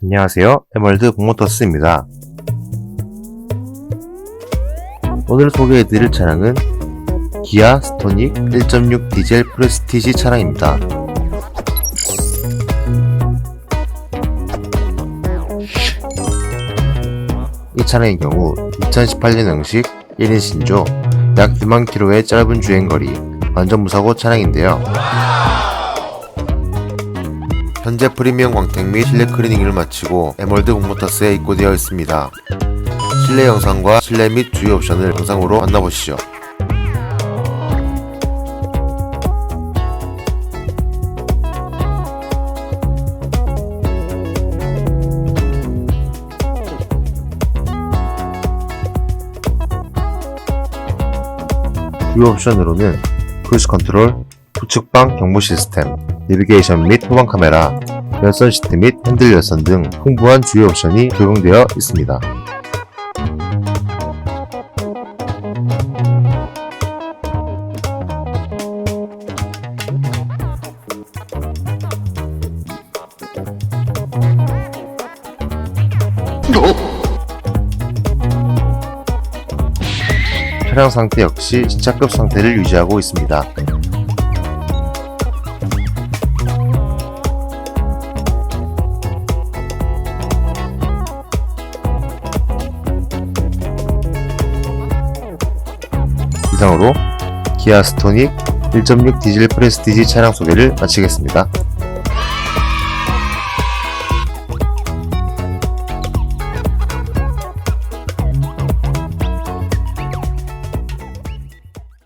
안녕하세요. 에멀드 공모터스입니다. 오늘 소개해드릴 차량은 기아 스토닉 1.6 디젤 프레스티지 차량입니다. 이 차량의 경우 2018년형식 1인 신조 약 2만 킬로의 짧은 주행거리 완전 무사고 차량인데요. 현재 프리미엄 광택 및 실내 클리닝을 마치고 에멀드 공모터스에 입고되어 있습니다. 실내 영상과 실내 및 주요 옵션을 영상으로 만나보시죠. 주요 옵션으로는 크루즈 컨트롤, 우측방 경보 시스템, 내비게이션 및 후방 카메라, 열선 시트 및 핸들 열선 등 풍부한 주요 옵션이 적용되어 있습니다. 차량 상태 역시 시차급 상태를 유지하고 있습니다. 이상으로 기아 스토닉 1.6 디젤 프레스티지 차량 소개를 마치겠습니다.